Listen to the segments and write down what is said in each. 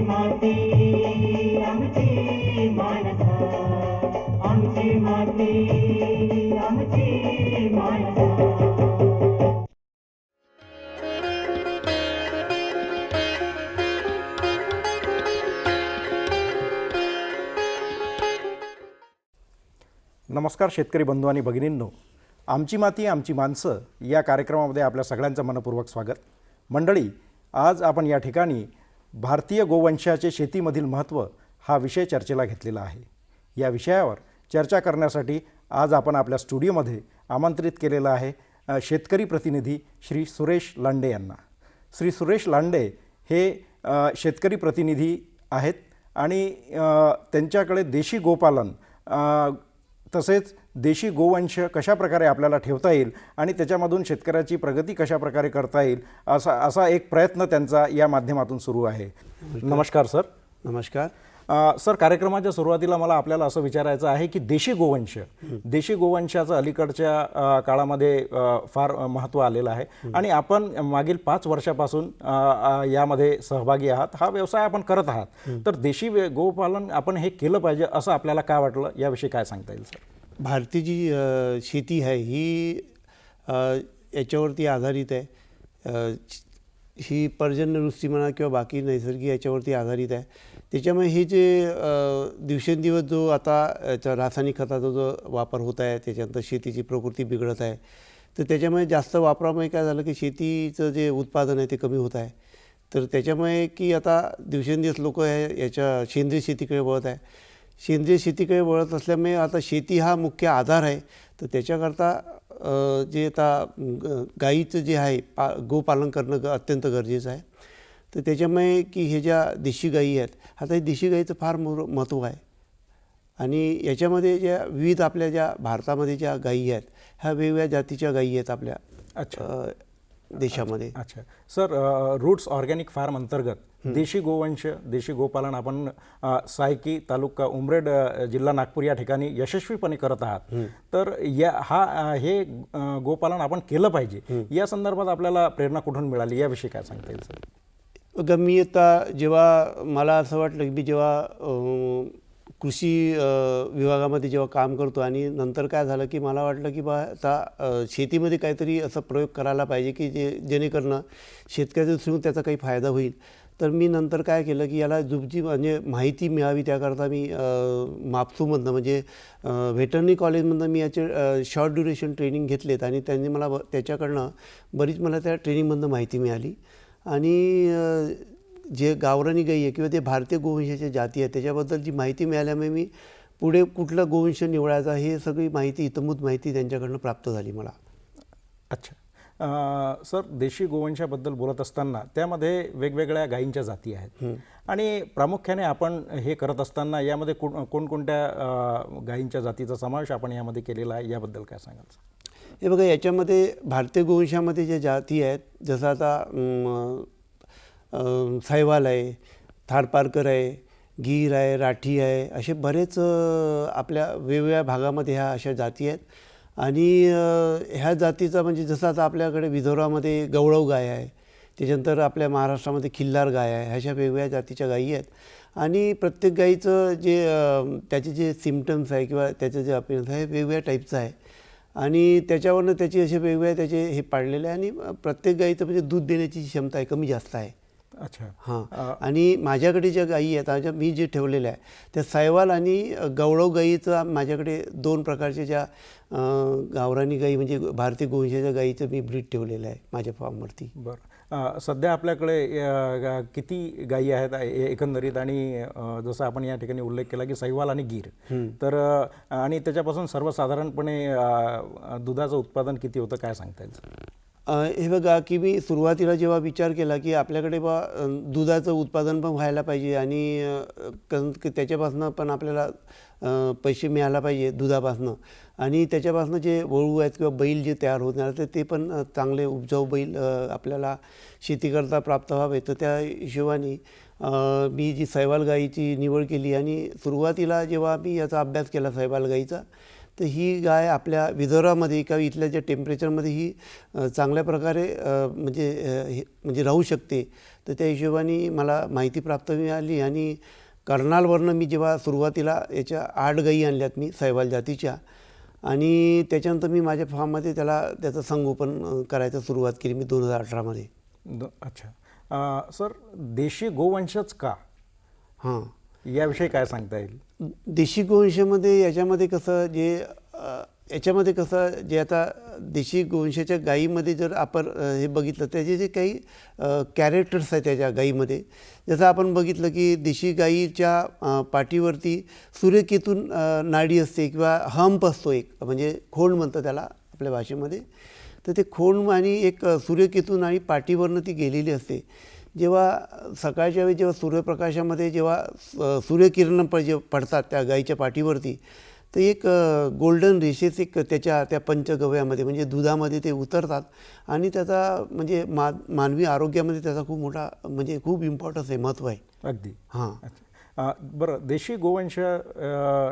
माती आमची आमची माती आमची नमस्कार शेतकरी बंधू आणि भगिनींनो. आमची माती आमची माणसं या कार्यक्रमामध्ये आपल्या सगळ्यांचं मनपूर्वक स्वागत. मंडळी आज आपण या ठिकाणी भारतीय गोवंशाचे शेतीमधील महत्त्व हा विषय चर्चेला घेतलेला आहे. या विषयावर चर्चा करण्यासाठी आज आपण आपल्या स्टुडिओमध्ये आमंत्रित केलेलं आहे शेतकरी प्रतिनिधी श्री सुरेश लांडे यांना. श्री सुरेश लांडे हे शेतकरी प्रतिनिधी आहेत आणि त्यांच्याकडे देशी गोपालन तसेच देशी गोवंश कशा प्रकारे आपल्याला ठेवता येईल आणि त्याच्यामधून शेतकऱ्याची प्रगती कशा प्रकारे करता येईल असा असा एक प्रयत्न त्यांचा या माध्यमातून सुरू आहे. नमस्कार. सर. नमस्कार. अ, सर कार्यक्रमाच्या सुरुवातीला मला आपल्याला असं विचारायचं आहे की देशी गोवंश देशी गोवंशाचं अलीकडच्या काळामध्ये फार महत्त्व आलेलं आहे. आणि आपण मागील पाच वर्षापासून यामध्ये सहभागी आहात. हा व्यवसाय आपण करत आहात. तर देशी गोपालन आपण हे केलं पाहिजे असं आपल्याला काय वाटलं? याविषयी काय सांगता येईल सर? भारतीय जी शेती आहे ही याच्यावरती आधारित आहे ही पर्जन्यवृष्टी म्हणा किंवा बाकी नैसर्गिक याच्यावरती आधारित आहे त्याच्यामुळे हे जे दिवसेंदिवस जो आता याचा रासायनिक खताचा जो वापर होत आहे त्याच्यानंतर शेतीची प्रकृती बिघडत आहे तर त्याच्यामुळे जास्त वापरामुळे काय झालं की शेतीचं जे उत्पादन आहे ते कमी होत आहे. तर त्याच्यामुळे की आता दिवसेंदिवस लोक याच्या सेंद्रिय शेतीकडे वळत आहे. सेंद्रिय शेतीकडे वळत असल्यामुळे आता शेती हा मुख्य आधार आहे. तर त्याच्याकरता जे आता ग- गाईचं जे आहे पा गोपालन करणं ग- अत्यंत गरजेचं आहे. तर त्याच्यामुळे की हे ज्या देशी गायी आहेत आता हे देशी गाईचं फार मोर महत्त्व आहे. आणि याच्यामध्ये ज्या विविध आपल्या ज्या भारतामध्ये ज्या गायी आहेत ह्या वेगवेगळ्या जातीच्या गायी आहेत आपल्या अच्छा. देशामध्ये. अच्छा. सर रूट्स ऑर्गॅनिक फार्म अंतर्गत देशी गोवंश देशी गोपालन आपण सायकी तालुका उमरेड जिल्हा नागपूर या ठिकाणी यशस्वीपणे करत आहात. तर या हा हे गोपालन आपण केलं पाहिजे. या संदर्भात आपल्याला प्रेरणा कुठून मिळाली? याविषयी काय सांगता येईल सर? आता जेव्हा मला असं वाटलं की मी जेव्हा कृषी विभागामध्ये जेव्हा काम करतो आणि नंतर काय झालं की मला वाटलं की बा आता शेतीमध्ये काहीतरी असं प्रयोग करायला पाहिजे की जे जेणेकरून शेतकऱ्याच्या दृष्टीने त्याचा काही फायदा होईल. तर मी नंतर काय केलं की याला जुबजी म्हणजे माहिती मिळावी त्याकरता मी मापसूमधनं म्हणजे व्हेटरनरी कॉलेजमधनं मी याचे शॉर्ट ड्युरेशन ट्रेनिंग घेतलेत आणि त्यांनी मला ब- त्याच्याकडनं बरीच मला त्या ट्रेनिंगमधनं माहिती मिळाली. आणि जे गावरानी गाई आहे किंवा ते भारतीय गोवंशाच्या जाती आहेत त्याच्याबद्दलची माहिती मिळाल्यामुळे मी पुढे कुठला गोवंश निवडायचा हे सगळी माहिती इतमूत माहिती त्यांच्याकडनं प्राप्त झाली मला. अच्छा. सर देशी गोवंशाबद्दल बोलत असताना त्यामध्ये वेगवेगळ्या गायींच्या जाती आहेत. आणि प्रामुख्याने आपण हे करत असताना यामध्ये कोण कोणकोणत्या गायींच्या जातीचा समावेश आपण यामध्ये केलेला आहे याबद्दल काय सांगाल हे बघा याच्यामध्ये भारतीय गोवंशामध्ये ज्या जाती आहेत जसं आता सायवाल आहे थारपारकर आहे गीर आहे राठी आहे असे बरेच आपल्या वेगवेगळ्या भागामध्ये ह्या अशा जाती आहेत. आणि ह्या जातीचा म्हणजे जसं आता आपल्याकडे विदर्भामध्ये गवळव गाय आहे त्याच्यानंतर आपल्या महाराष्ट्रामध्ये खिल्लार गाय आहे ह्याशा वेगवेगळ्या जातीच्या गायी आहेत. आणि प्रत्येक गायीचं जे त्याचे जे सिमटम्स आहे किंवा त्याचं जे अपियन्स आहे हे वेगवेगळ्या टाईपचं आहे. आणि त्याच्यावरनं त्याचे असे वेगवेगळ्या त्याचे हे पाडलेले आहे आणि प्रत्येक गाईचं म्हणजे दूध देण्याची क्षमता आहे कमी जास्त आहे. अच्छा. हां. आणि माझ्याकडे ज्या गायी आहेत आता मी जे ठेवलेल्या आहे त्या सायवाल आणि गवळव गाईचं माझ्याकडे दोन प्रकारच्या ज्या गावरानी गाई म्हणजे भारतीय गोवंशाच्या गाईचं मी ब्रीड ठेवलेलं आहे माझ्या फार्मवरती. बरं. सध्या आपल्याकडे किती गायी आहेत एकंदरीत? आणि जसं आपण या ठिकाणी उल्लेख केला की सैवाल आणि गीर. तर आणि त्याच्यापासून सर्वसाधारणपणे दुधाचं उत्पादन किती होतं काय सांगता येईल? हे बघा की मी सुरुवातीला जेव्हा विचार केला की आपल्याकडे बा दुधाचं उत्पादन पण व्हायला पाहिजे आणि कन- त्याच्यापासून पण आपल्याला पैसे मिळायला पाहिजे दुधापासनं. आणि त्याच्यापासून जे वळू आहेत किंवा बैल जे तयार होणार तर ते पण चांगले उपजाऊ बैल आपल्याला शेतीकरता प्राप्त व्हावे. तर त्या हिशोबाने मी जी सैवाल गाईची निवड केली आणि सुरुवातीला जेव्हा मी याचा अभ्यास केला सैवाल गाईचा तर ही गाय आपल्या विदर्भामध्ये किंवा इथल्या ज्या टेम्परेचरमध्ये ही चांगल्या प्रकारे म्हणजे हे म्हणजे राहू शकते. तर त्या हिशोबाने मला माहिती प्राप्त मिळाली आणि कर्नालवरनं मी जेव्हा सुरुवातीला याच्या आठ गायी आणल्यात मी सैवाल जातीच्या आणि त्याच्यानंतर मी माझ्या फार्ममध्ये त्याला त्याचं संगोपन करायचं सुरुवात केली मी दोन हजार अठरामध्ये. द- अच्छा. सर देशी गोवंशच का? हां. याविषयी काय सांगता येईल? देशी गोवंशामध्ये याच्यामध्ये कसं जे याच्यामध्ये कसं जे आता देशी गोवंशाच्या गायीमध्ये जर आपण हे बघितलं त्याचे जे काही कॅरेक्टर्स आहेत त्याच्या गायीमध्ये. जसं आपण बघितलं की देशी गायीच्या पाठीवरती सूर्यकेतून नाडी असते किंवा हंप असतो एक म्हणजे खोंड म्हणतं त्याला आपल्या भाषेमध्ये. तर ते खोंड आणि एक सूर्यकेतून आणि पाठीवरनं ती गेलेली असते. जेव्हा सकाळच्या वेळी जेव्हा सूर्यप्रकाशामध्ये जेव्हा सूर्यकिरणं प जे पडतात त्या गाईच्या पाठीवरती तर एक गोल्डन रेषेस एक त्याच्या त्या पंचगव्यामध्ये म्हणजे दुधामध्ये ते उतरतात आणि त्याचा म्हणजे मा मानवी आरोग्यामध्ये त्याचा खूप मोठा म्हणजे खूप इम्पॉर्टन्स आहे महत्त्व आहे. अगदी. हां. बरं देशी गोवंश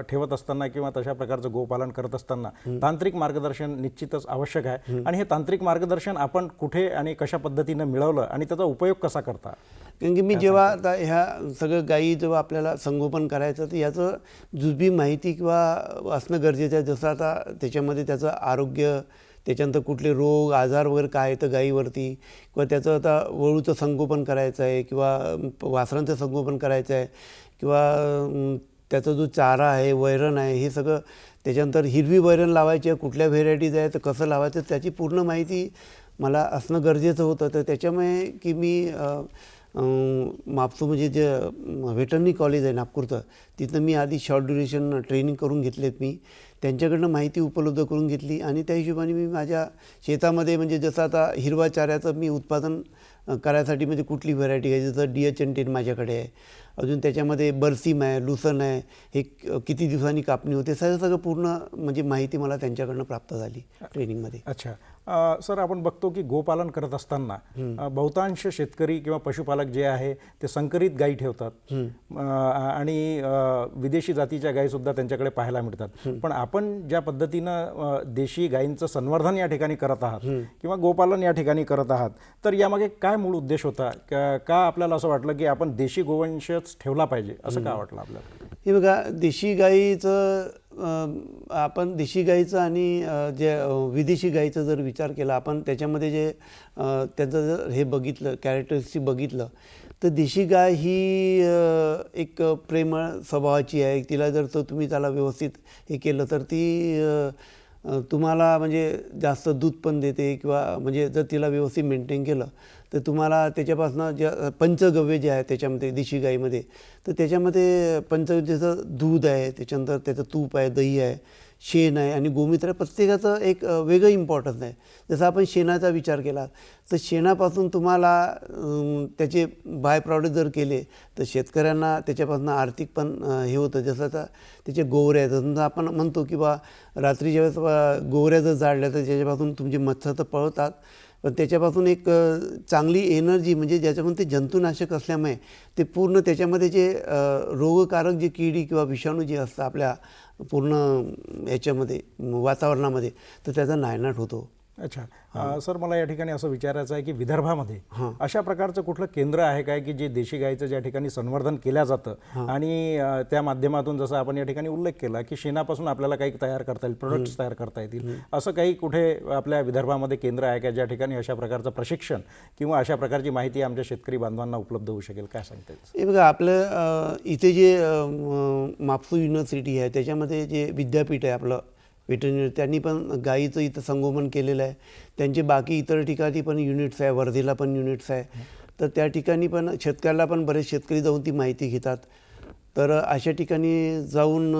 ठेवत असताना किंवा तशा प्रकारचं गोपालन करत असताना तांत्रिक मार्गदर्शन निश्चितच आवश्यक आहे. आणि हे तांत्रिक मार्गदर्शन आपण कुठे आणि कशा पद्धतीनं मिळवलं आणि त्याचा उपयोग कसा करता? कारण की मी जेव्हा आता ह्या सगळं गायी जेव्हा आपल्याला संगोपन करायचं तर याचं जुजबी माहिती किंवा असणं गरजेचं आहे. जसं आता त्याच्यामध्ये त्याचं आरोग्य त्याच्यानंतर कुठले रोग आजार वगैरे काय तर गाईवरती? किंवा त्याचं आता वळूचं संगोपन करायचं आहे किंवा वासरांचं संगोपन करायचं आहे किंवा त्याचा जो चारा आहे वैरण आहे हे सगळं त्याच्यानंतर हिरवी वैरण लावायची आहे कुठल्या व्हेरायटीज आहे तर कसं लावायचं त्याची पूर्ण माहिती मला असणं गरजेचं होतं. तर त्याच्यामुळे की मी मापसू म्हणजे जे व्हेटरनरी कॉलेज आहे नागपूरचं तिथं मी आधी शॉर्ट ड्युरेशन ट्रेनिंग करून घेतलेत मी. त्यांच्याकडनं माहिती उपलब्ध करून घेतली आणि त्या हिशोबाने मी माझ्या शेतामध्ये म्हणजे जसं आता हिरवा चाऱ्याचं मी उत्पादन करायसाठी म्हणजे कुठली व्हरायटी आहे? जसं डी एच एन टेन माझ्याकडे आहे. अजून त्याच्यामध्ये बर्सीम आहे लुसन आहे हे किती दिवसांनी कापणी होते सगळं सगळं पूर्ण म्हणजे माहिती मला त्यांच्याकडनं प्राप्त झाली ट्रेनिंगमध्ये. अच्छा. अ, सर आपण बघतो की गोपालन करत असताना बहुतांश शेतकरी किंवा पशुपालक जे आहे ते संकरित गायी ठेवतात. आणि विदेशी जातीच्या गायीसुद्धा त्यांच्याकडे पाहायला मिळतात. पण आपण ज्या पद्धतीनं देशी गायींचं संवर्धन या ठिकाणी करत आहात किंवा गोपालन या ठिकाणी करत आहात तर यामागे काय मूळ उद्देश होता? का का आपल्याला असं वाटलं की आपण देशी गोवंशच ठेवला पाहिजे असं का वाटलं आपल्याला? हे बघा देशी गाईचं आपण देशी गाईचं आणि जे विदेशी गाईचं जर विचार केला आपण त्याच्यामध्ये जे त्याचं जर हे बघितलं कॅरेक्टरिस्टिक बघितलं तर देशी गाय ही एक प्रेमळ स्वभावाची आहे. तिला जर तुम्ही त्याला व्यवस्थित हे केलं तर ती तुम्हाला म्हणजे जास्त दूध पण देते किंवा म्हणजे जर तिला व्यवस्थित मेंटेन केलं तर तुम्हाला त्याच्यापासून ज्या पंचगव्य जे आहे त्याच्यामध्ये देशी गाईमध्ये तर त्याच्यामध्ये पंचगव्यचं दूध आहे त्याच्यानंतर त्याचं तूप आहे दही आहे शेण आहे आणि गोमित्र आहे. प्रत्येकाचं एक वेगळं इम्पॉर्टन्स आहे. जसं आपण शेणाचा विचार केला तर शेणापासून तुम्हाला त्याचे बाय प्रॉडक्ट जर केले तर शेतकऱ्यांना त्याच्यापासून आर्थिक पण हे होतं. जसं आता त्याचे गोवऱ्या आहेत. जसं आपण म्हणतो की बा रात्री ज्यावेळेस गोवऱ्या जर जाळल्या तर त्याच्यापासून तुमचे मच्छर तर पळतात. पण त्याच्यापासून एक चांगली एनर्जी म्हणजे ज्याच्यामध्ये ते जंतुनाशक असल्यामुळे ते पूर्ण त्याच्यामध्ये जे रोगकारक जे किडी किंवा विषाणू जे असतात आपल्या पूर्ण याच्यामध्ये वातावरणामध्ये तर त्याचा नायनाट होतो. अच्छा. सर मला या ठिकाणी असं विचारायचं आहे की विदर्भामध्ये अशा प्रकारचं कुठलं केंद्र आहे काय की जे देशी गाईचं ज्या ठिकाणी संवर्धन केलं जातं? आणि त्या माध्यमातून जसं आपण या ठिकाणी उल्लेख केला की शेणापासून आपल्याला काही तयार करता येईल प्रोडक्ट्स तयार करता येतील. असं काही कुठे आपल्या विदर्भामध्ये केंद्र आहे का ज्या ठिकाणी अशा प्रकारचं प्रशिक्षण किंवा अशा प्रकारची माहिती आमच्या शेतकरी बांधवांना उपलब्ध होऊ शकेल? काय सांगता येईल? हे बघा आपलं इथे जे अ, म, मापसू युनिव्हर्सिटी आहे त्याच्यामध्ये जे विद्यापीठ आहे आपलं वेटरनरी त्यांनी पण गाईचं इथं संगोपन केलेलं आहे. त्यांचे बाकी इतर ठिकाणी पण युनिट्स आहे. वर्धेला पण युनिट्स आहे. तर त्या ठिकाणी पण शेतकऱ्याला पण बरेच शेतकरी जाऊन ती माहिती घेतात. तर अशा ठिकाणी जाऊन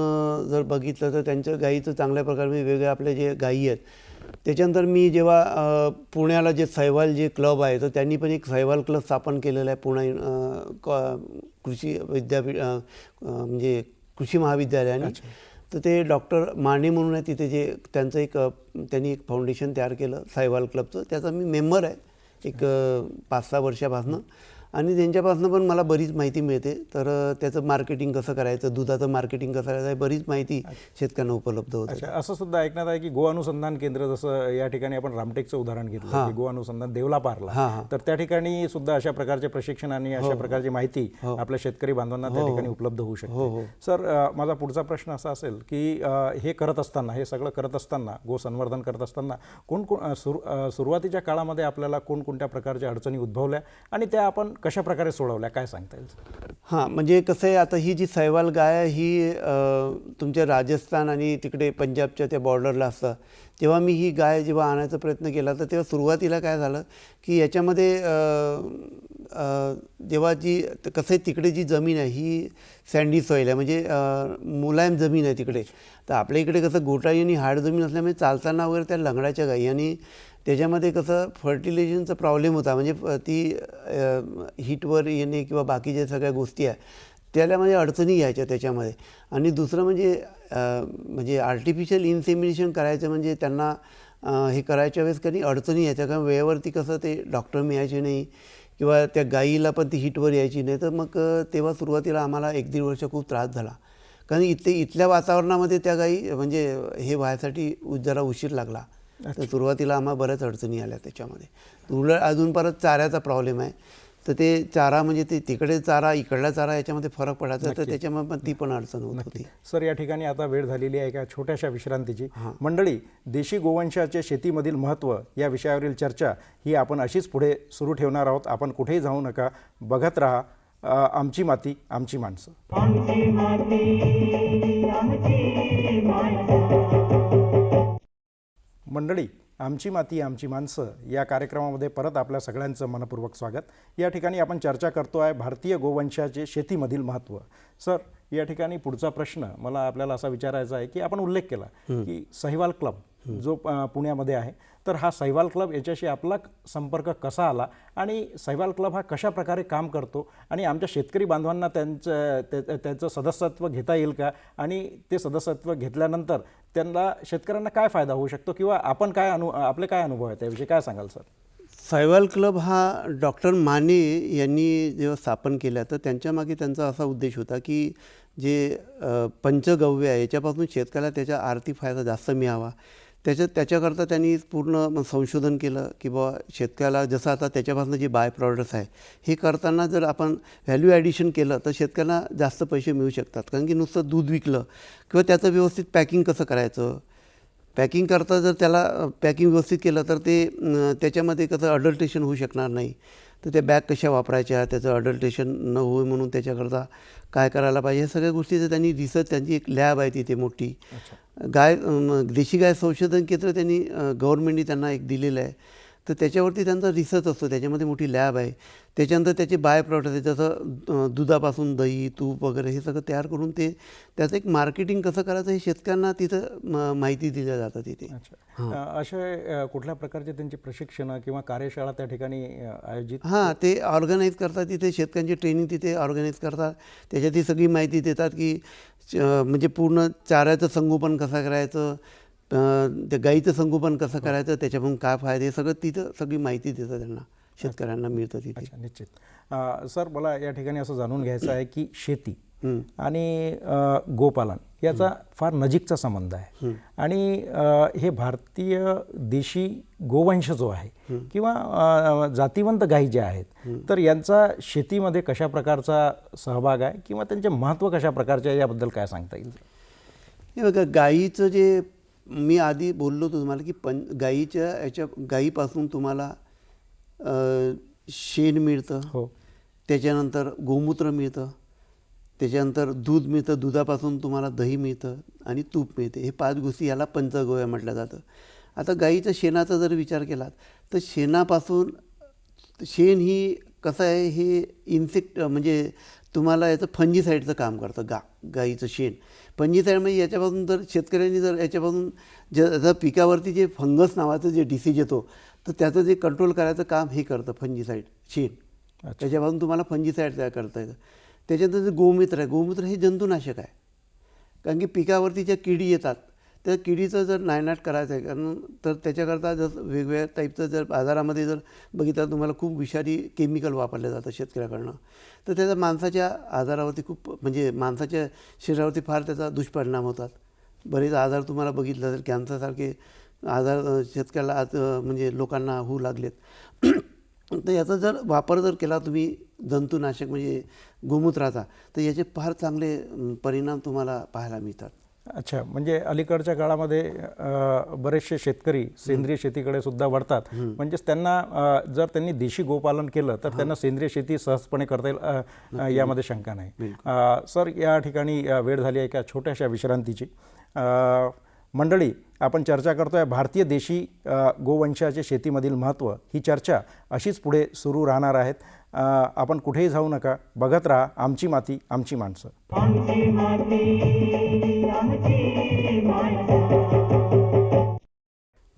जर बघितलं तर त्यांच्या गाईचं चांगल्या प्रकारे म्हणजे वेगळ्या आपले जे गायी आहेत त्याच्यानंतर मी जेव्हा पुण्याला जे सहवाल जे क्लब आहे तर त्यांनी पण एक सहवाल क्लब स्थापन केलेला आहे पुणे क- कृषी विद्यापीठ म्हणजे कृषी महाविद्यालयाने तर ते डॉक्टर माने म्हणून आहे तिथे जे त्यांचं एक त्यांनी एक फाउंडेशन तयार केलं सायवाल क्लबचं त्याचा मी मेंबर आहे एक पाच सहा वर्षापासनं. आणि त्यांच्यापासून पण मला बरीच माहिती मिळते. तर त्याचं मार्केटिंग कसं करायचं दुधाचं मार्केटिंग कसं करायचं बरीच माहिती शेतकऱ्यांना उपलब्ध होते. असं सुद्धा ऐकण्यात आहे की गो अनुसंधान केंद्र जसं या ठिकाणी आपण रामटेकचं उदाहरण घेतलं हां. की गो अनुसंधान देवला पारला हां, हां. तर त्या ठिकाणी सुद्धा अशा प्रकारचे प्रशिक्षण आणि हो, अशा प्रकारची माहिती आपल्या शेतकरी बांधवांना त्या ठिकाणी उपलब्ध होऊ हो, शकते. हो. सर माझा पुढचा प्रश्न असा असेल की हे करत असताना हे सगळं करत असताना गो संवर्धन करत असताना कोण कोण सुरुवातीच्या काळामध्ये आपल्याला कोणकोणत्या प्रकारच्या अडचणी उद्भवल्या आणि त्या आपण कशा प्रकारे सोडवल्या? काय सांगता येईल? हां म्हणजे कसं आहे आता ही जी सैवाल गाय आहे ही तुमच्या राजस्थान आणि तिकडे पंजाबच्या त्या बॉर्डरला असतं. तेव्हा मी ही गाय जेव्हा आणायचा प्रयत्न केला तर तेव्हा सुरुवातीला काय झालं की याच्यामध्ये जेव्हा जी कसं आहे तिकडे जी जमीन आहे ही सँडी सॉईल आहे म्हणजे मुलायम जमीन आहे तिकडे. तर आपल्या इकडे कसं घोटाळी आणि हाड जमीन असल्यामुळे चालताना वगैरे त्या लंगडाच्या गायी आणि त्याच्यामध्ये कसं फर्टिलायझेशनचा प्रॉब्लेम होता. म्हणजे ती हीटवर येणे किंवा बाकीच्या सगळ्या गोष्टी आहे त्याला म्हणजे अडचणी यायच्या त्याच्यामध्ये. आणि दुसरं म्हणजे म्हणजे आर्टिफिशियल इन्सेमिनेशन करायचं म्हणजे त्यांना हे करायच्या वेळेस कधी अडचणी यायच्या. कारण वेळेवरती कसं ते डॉक्टर मिळायचे नाही किंवा त्या गाईला पण ती हिटवर यायची नाही. तर मग तेव्हा सुरुवातीला आम्हाला एक दीड वर्ष खूप त्रास झाला. कारण इथे इथल्या वातावरणामध्ये त्या गाई म्हणजे हे व्हायसाठी जरा उशीर लागला. तर सुरुवातीला आम्हाला बऱ्याच अडचणी आल्या त्याच्यामध्ये. उलट अजून परत चाऱ्याचा प्रॉब्लेम आहे. तर ते चारा म्हणजे ते तिकडे चारा इकडला चारा याच्यामध्ये फरक पडायचा तर त्याच्यामुळे पण ती पण अडचण होत होती. सर या ठिकाणी आता वेळ झालेली आहे एका छोट्याशा विश्रांतीची? मंडळी देशी गोवंशाचे शेतीमधील महत्त्व या विषयावरील चर्चा ही आपण अशीच पुढे सुरू ठेवणार आहोत. आपण कुठेही जाऊ नका. बघत राहा. अ, आमची माती आमची माणसं. आमची माती आमची माणसं. मंडळी आमची माती आमची माणसं या कार्यक्रमामध्ये परत आपल्या सगळ्यांचं मनपूर्वक स्वागत. या ठिकाणी आपण चर्चा करतो आहे भारतीय गोवंशाचे शेतीमधील महत्त्व सर या ठिकाणी पुढचा प्रश्न मला आपल्याला असा विचारायचा आहे की आपण उल्लेख केला की सहिवाल क्लब जो पुण्यामध्ये आहे तर हा सहिवाल क्लब याच्याशी आपला संपर्क कसा आला आणि सहिवाल क्लब हा कशा प्रकारे काम करतो आणि आमच्या शेतकरी बांधवांना त्यांचं त्या- त्याचं सदस्यत्व घेता येईल का? आणि ते सदस्यत्व घेतल्यानंतर त्यांना शेतकऱ्यांना काय फायदा होऊ शकतो किंवा आपण काय अनु आपले काय अनुभव आहे त्याविषयी काय सांगाल सर? सायवाल क्लब हा डॉक्टर माने यांनी जेव्हा स्थापन केला तर त्यांच्यामागे त्यांचा असा उद्देश होता की जे पंचगव्य आहे याच्यापासून शेतकऱ्याला त्याचा आर्थिक फायदा जास्त मिळावा. त्याच्या त्याच्याकरता त्यांनी पूर्ण मग संशोधन केलं की बुवा शेतकऱ्याला जसं आता त्याच्यापासून जे बाय प्रॉडक्ट्स आहे हे करताना जर आपण व्हॅल्यू ॲडिशन केलं तर शेतकऱ्यांना जास्त पैसे मिळू शकतात. कारण की नुसतं दूध विकलं किंवा त्याचं व्यवस्थित पॅकिंग कसं करायचं? पॅकिंग करता जर त्याला पॅकिंग व्यवस्थित केलं तर ते त्याच्यामध्ये कसं अडल्ट्रेशन होऊ शकणार नाही. तर त्या बॅग कशा वापरायच्या त्याचं अडल्ट्रेशन न होऊ म्हणून त्याच्याकरता काय करायला पाहिजे? ह्या सगळ्या गोष्टीचं त्यांनी रिसर्च त्यांची एक लॅब आहे तिथे मोठी. गाय देशी गाय संशोधन केंद्र त्यांनी गव्हर्मेंटनी त्यांना एक दिलेलं आहे. तर त्याच्यावरती त्यांचा रिसर्च असतो. त्याच्यामध्ये मोठी लॅब आहे. त्याच्यानंतर त्याचे बाय प्रॉडक्ट आहे जसं दुधापासून दही तूप वगैरे हे सगळं तयार करून ते त्याचं एक मार्केटिंग कसं करायचं हे शेतकऱ्यांना तिथं माहिती दिल्या जातं तिथे असे कुठल्या प्रकारचे त्यांची प्रशिक्षण किंवा कार्यशाळा त्या ठिकाणी आयोजित? हां ते ऑर्गनाईज करतात तिथे. शेतकऱ्यांची ट्रेनिंग तिथे ऑर्गनाईज करतात. त्याच्यात सगळी माहिती देतात की म्हणजे पूर्ण चाऱ्याचं संगोपन कसं करायचं? त्या गाईचं संगोपन कसं करायचं त्याच्यापासून काय फायदे हे सगळं तिथं सगळी माहिती देतात त्यांना शेतकऱ्यांना मिळतं तिथे. अच्छा निश्चित. सर मला या ठिकाणी असं जाणून घ्यायचं आहे की शेती. आणि गोपालन याचा फार नजीकचा संबंध आहे. आणि हे भारतीय देशी गोवंश जो आहे किंवा जातिवंत गायी ज्या आहेत तर यांचा शेतीमध्ये कशा प्रकारचा सहभाग आहे किंवा त्यांचे महत्त्व कशा प्रकारचे आहे याबद्दल काय सांगता येईल? हे बघा गाईचं जे मी आधी बोललो होतो तुम्हाला की पं गाईच्या याच्या गाईपासून तुम्हाला शेण मिळतं. हो. त्याच्यानंतर गोमूत्र मिळतं. त्याच्यानंतर दूध मिळतं. दुधापासून तुम्हाला दही मिळतं आणि तूप मिळते. हे पाच गोष्टी याला पंचगव्य म्हटलं जातं. आता गाईच्या शेणाचा जर विचार केला तर शेणापासून शेण ही कसं आहे? हे इन्सेक्ट म्हणजे तुम्हाला याचं फंजीसाईडचं काम करतं गा गाईचं शेण. फंजीसाईड म्हणजे याच्यापासून जर शेतकऱ्यांनी जर याच्यापासून ज जर पिकावरती जे फंगस नावाचं जे डिसीज येतो तर त्याचं जे कंट्रोल करायचं काम हे करतं फंजीसाईड शेण. त्याच्यापासून तुम्हाला फंजीसाईड तयार करता येतं. त्याच्यानंतर जे गोमूत्र आहे गोमूत्र हे जंतुनाशक आहे. कारण की पिकावरती ज्या किडी येतात त्या किडीचं जर नायनाट करायचं आहे कारण तर त्याच्याकरता जर वेगवेगळ्या टाईपचं जर बाजारामध्ये जर बघितलं तुम्हाला खूप विषारी केमिकल वापरलं जातं शेतकऱ्याकडनं. तर त्याचा माणसाच्या आजारावरती खूप म्हणजे माणसाच्या शरीरावरती फार त्याचा दुष्परिणाम होतात. बरेच आजार तुम्हाला बघितलं तर कॅन्सरसारखे आजार शेतकऱ्याला आज म्हणजे लोकांना होऊ लागलेत. तर याचा जर वापर जर केला तुम्ही जंतुनाशक म्हणजे गोमूत्राचा तर याचे फार चांगले परिणाम तुम्हाला पाहायला मिळतात. अच्छा म्हणजे अलीकडच्या काळामध्ये बरेचसे शेतकरी सेंद्रिय शेतीकडे सुद्धा वळतात. म्हणजेच त्यांना जर त्यांनी देशी गोपालन केलं तर त्यांना सेंद्रिय शेती सहजपणे करता येईल यामध्ये शंका नाही. सर या ठिकाणी वेळ झाली आहे एका छोट्याशा विश्रांतीची? मंडळी आपण चर्चा करतोय भारतीय देशी गोवंशाचे शेतीमधील महत्त्व ही चर्चा अशीच पुढे सुरू राहणार आहेत. आपण कुठेही जाऊ नका. बघत राहा आमची माती आमची माणसं. आमची माती आमची माणसं.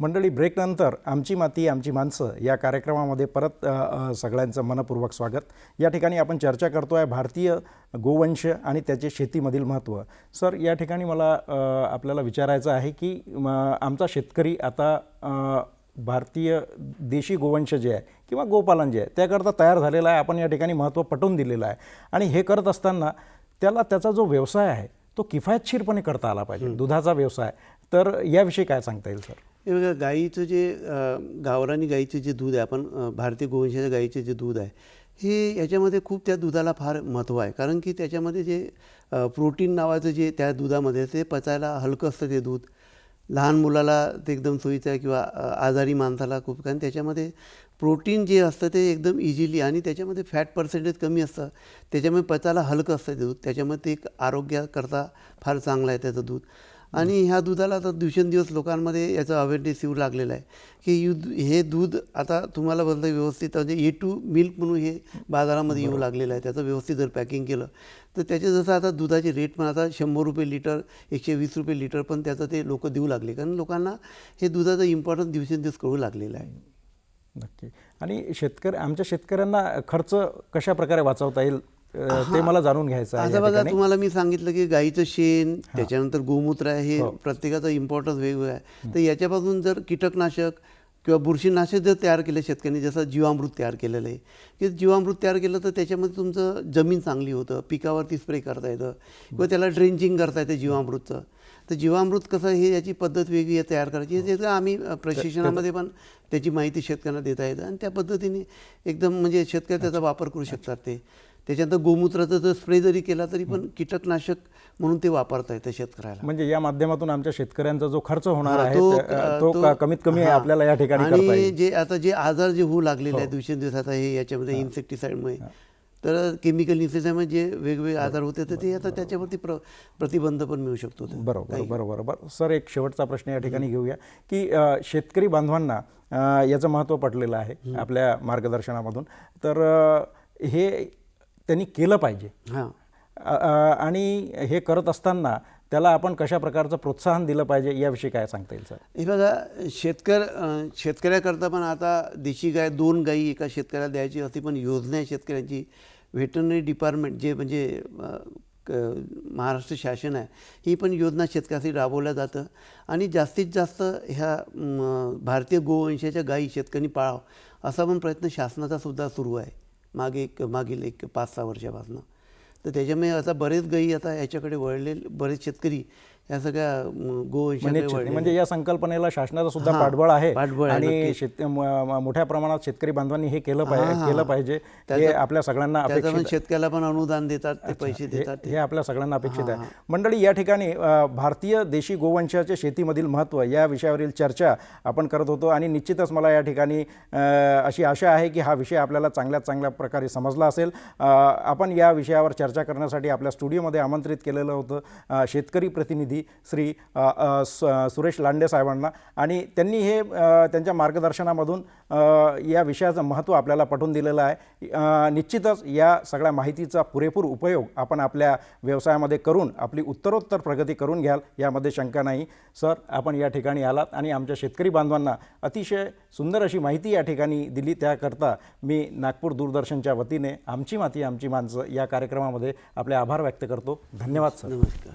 मंडळी ब्रेकनंतर आमची माती आमची माणसं या कार्यक्रमामध्ये परत सगळ्यांचं मनपूर्वक स्वागत. या ठिकाणी आपण चर्चा करतो आहे भारतीय गोवंश आणि त्याचे शेतीमधील महत्त्व सर या ठिकाणी मला आपल्याला विचारायचं आहे की आमचा शेतकरी आता भारतीय देशी गोवंश जे आहे किंवा गोपालन जे आहे त्याकरता तयार झालेला आहे आपण या ठिकाणी महत्त्व पटवून दिलेलं आहे. आणि हे करत असताना त्याला त्याचा जो व्यवसाय आहे तो किफायतशीरपणे करता आला पाहिजे. दुधाचा व्यवसाय तर याविषयी काय सांगता येईल सर? हे बघा गाईचं जे गावरानी गाईचं जे दूध आहे आपण भारतीय गोवंशाच्या गाईचे जे दूध आहे हे याच्यामध्ये खूप त्या दुधाला फार महत्त्व आहे. कारण की त्याच्यामध्ये जे प्रोटीन नावाचं जे त्या दुधामध्ये ते पचायला हलकं असतं ते दूध. लहान मुलाला ते एकदम सोयीचं आहे किंवा आजारी माणसाला खूप कारण त्याच्यामध्ये प्रोटीन जे असतं ते एकदम इझिली आणि त्याच्यामध्ये फॅट पर्सेंटेज कमी असतं. त्याच्यामुळे पचायला हलकं असतं ते दूध. त्याच्यामध्ये ते एक आरोग्याकरता फार चांगलं आहे त्याचं दूध. आणि ह्या दुधाला आता दिवसेंदिवस लोकांमध्ये याचा अवेअरनेस येऊ लागलेला आहे की यु हे दूध आता तुम्हाला बोलतं व्यवस्थित म्हणजे ए टू मिल्क म्हणून हे बाजारामध्ये येऊ लागलेलं आहे. त्याचं व्यवस्थित जर पॅकिंग केलं तर त्याचे जसं आता दुधाचे रेट पण आता शंभर रुपये लिटर एकशे वीस रुपये लिटर पण त्याचं ते लोक देऊ लागले. कारण लोकांना हे दुधाचं इम्पॉर्टन्स दिवसेंदिवस कळू लागलेलं आहे. नक्की. आणि शेतकरी आमच्या शेतकऱ्यांना खर्च कशा प्रकारे वाचवता येईल? ते मला जाणून घ्यायचं आहे आता बघा. तुम्हाला मी सांगितलं की गाईचं शेण त्याच्यानंतर गोमूत्र आहे हे. प्रत्येकाचं इम्पॉर्टन्स वेगवेगळं आहे. तर याच्यापासून जर कीटकनाशक किंवा बुरशीनाशक जर तयार केलं शेतकऱ्यांनी जसं जीवामृत तयार केलेलं आहे की जीवामृत तयार केलं तर त्याच्यामध्ये तुमचं जमीन चांगली होतं पिकावरती स्प्रे करता येतं किंवा त्याला ड्रेंचिंग करता येतं जीवामृतचं. तर जीवामृत कसं हे याची पद्धत वेगळी आहे तयार करायची. हे त्याचं आम्ही प्रशिक्षणामध्ये पण त्याची माहिती शेतकऱ्यांना देता येतं. आणि त्या पद्धतीने एकदम म्हणजे शेतकरी त्याचा वापर करू शकतात ते. त्याच्यानंतर गोमूत्राचा जर स्प्रे जरी केला तरी पण कीटकनाशक म्हणून ते वापरता येतं शेतकऱ्याला. म्हणजे या माध्यमातून आमच्या शेतकऱ्यांचा जो खर्च होणार हा, आहे अ, तो का- कमीत कमी हा. आपल्याला या ठिकाणी आणि हो. जे आता जे आजार जे होऊ लागलेले आहेत दिवसेंदिवस आता हे याच्यामध्ये इन्सेक्टिसाईडमुळे तर केमिकल इन्सेक्टिसाईडमुळे जे वेगवेगळे आजार होते तर ते आता त्याच्यावरती प्र प्रतिबंध पण मिळू शकतो. ते. बरोबर बरोबर. बरोबर सर एक शेवटचा प्रश्न या ठिकाणी घेऊया की शेतकरी बांधवांना याचं महत्त्व पटलेलं आहे आपल्या मार्गदर्शनामधून. तर हे त्यांनी केलं पाहिजे. हां. आणि हे करत असताना त्याला आपण कशा प्रकारचं प्रोत्साहन दिलं पाहिजे याविषयी काय सांगता येईल सर? हे बघा शेतकर शेतकऱ्याकरता पण आता देशी गाय दोन गायी एका शेतकऱ्याला द्यायची अशी पण योजना आहे शेतकऱ्यांची. व्हेटरनरी डिपार्टमेंट जे म्हणजे महाराष्ट्र शासन आहे ही पण योजना शेतकऱ्यासाठी राबवल्या जातं. आणि जास्तीत जास्त ह्या भारतीय गोवंशाच्या गायी शेतकऱ्यांनी पाळावं असा पण प्रयत्न शासनाचा सुद्धा सुरू आहे. मागे एक मागील एक पाच सहा वर्षापासून. तर त्याच्यामुळे आता बरेच गायी आता याच्याकडे वळले बरेच शेतकरी या सगळ्या गोवंशाकडे म्हणजे म्हणजे या संकल्पनेला शासनाचं सुद्धा पाठबळ आहे आणि मोठ्या प्रमाणात शेतकरी बांधवांनी हे केलं पाहिजे केलं. पाहिजे. हे त्याचं- आपल्या सगळ्यांना शेतकऱ्याला पण अनुदान देतात ते पैसे हे देतात हे आपल्या सगळ्यांना अपेक्षित आहे. मंडळी या ठिकाणी भारतीय देशी गोवंशाचे शेतीमधील महत्त्व या विषयावरील चर्चा आपण करत होतो आणि निश्चितच मला या ठिकाणी अशी आशा आहे की हा विषय आपल्याला चांगल्यात चांगल्या प्रकारे समजला असेल. आपण या विषयावर चर्चा करण्यासाठी आपल्या स्टुडिओमध्ये आमंत्रित केलेलं होतं शेतकरी प्रतिनिधी श्री सुरेश लांडे साहेबांना. आणि त्यांनी हे त्यांच्या मार्गदर्शनामधून या विषयाचं महत्त्व आपल्याला पटवून दिलेलं आहे. निश्चितच या सगळ्या माहितीचा पुरेपूर उपयोग आपण आपल्या व्यवसायामध्ये करून आपली उत्तरोत्तर प्रगती करून घ्याल यामध्ये शंका नाही. सर आपण या ठिकाणी आलात आणि आमच्या शेतकरी बांधवांना अतिशय सुंदर अशी माहिती या ठिकाणी दिली. त्याकरता मी नागपूर दूरदर्शनच्या वतीने आमची माती आमची माणसं या कार्यक्रमामध्ये आपले आभार व्यक्त करतो. धन्यवाद सर. नमस्कार.